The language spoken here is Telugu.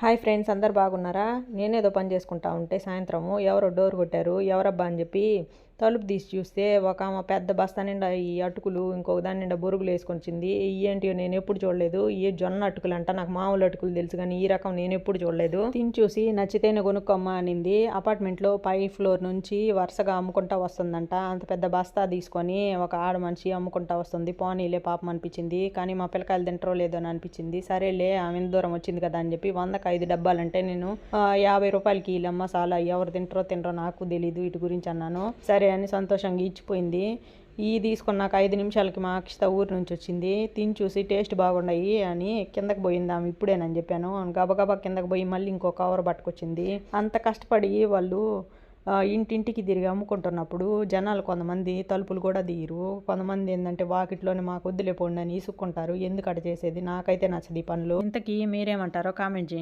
హాయ్ ఫ్రెండ్స్ అందరు బాగున్నారా? నేనేదో పని చేసుకుంటా ఉంటే సాయంత్రము ఎవరో డోర్ కొట్టారు ఎవరబ్బా అని చెప్పి తలుపు తీసి చూస్తే ఒక ఆమె పెద్ద బస్తా నిండా ఈ అటుకులు ఇంకొక దాని నిండా బొరుగులు వేసుకొనిచ్చింది ఏంటి నేను ఎప్పుడు చూడలేదు. ఈ జొన్న అటుకులు అంట నాకు మామూలు అటుకులు తెలుసు కానీ ఈ రకం నేను ఎప్పుడు చూడలేదు. తిని చూసి నచ్చితేనే కొనుక్కోమ్మా అనింది. అపార్ట్మెంట్లో పై ఫ్లోర్ నుంచి వరుసగా అమ్ముకుంటా వస్తుందంట. అంత పెద్ద బస్తా తీసుకొని ఒక ఆడ మనిషి అమ్ముకుంటా వస్తుంది. పోనీలే పాపం అనిపించింది. కానీ మా పిల్లకాయలు తింటారో లేదో అని అనిపించింది. సరేలే ఆమె ఇంత దూరం వచ్చింది కదా అని చెప్పి వందకు ఐదు డబ్బాలంటే నేను యాభై రూపాయలకి వీళ్ళమ్మ చాలా ఎవరు తింటారో తినరో నాకు తెలీదు వీటి గురించి అన్నాను. సరే అని సంతోషంగా ఇచ్చిపోయింది. ఈ తీసుకున్నాక ఐదు నిమిషాలకి మా అక్షిత ఊరి నుంచి వచ్చింది. తిని చూసి టేస్ట్ బాగున్నాయి అని కిందకి పోయింది ఆమె ఇప్పుడేనని చెప్పాను. గబగబా కిందకి పోయి మళ్ళీ ఇంకో కవర్ పట్టుకొచ్చింది. అంత కష్టపడి వాళ్ళు ఇంటింటికి తిరిగి అమ్ముకుంటున్నప్పుడు జనాలు కొంతమంది తలుపులు కూడా తీయరు. కొంతమంది ఏంటంటే వాకిట్లోనే మాకు వద్దులే పోండి అని ఇసుక్కుంటారు. ఎందుకు అట చేసేది? నాకైతే నచ్చదు ఈ పనులు. ఇంతకీ మీరేమంటారో కామెంట్ చేయండి.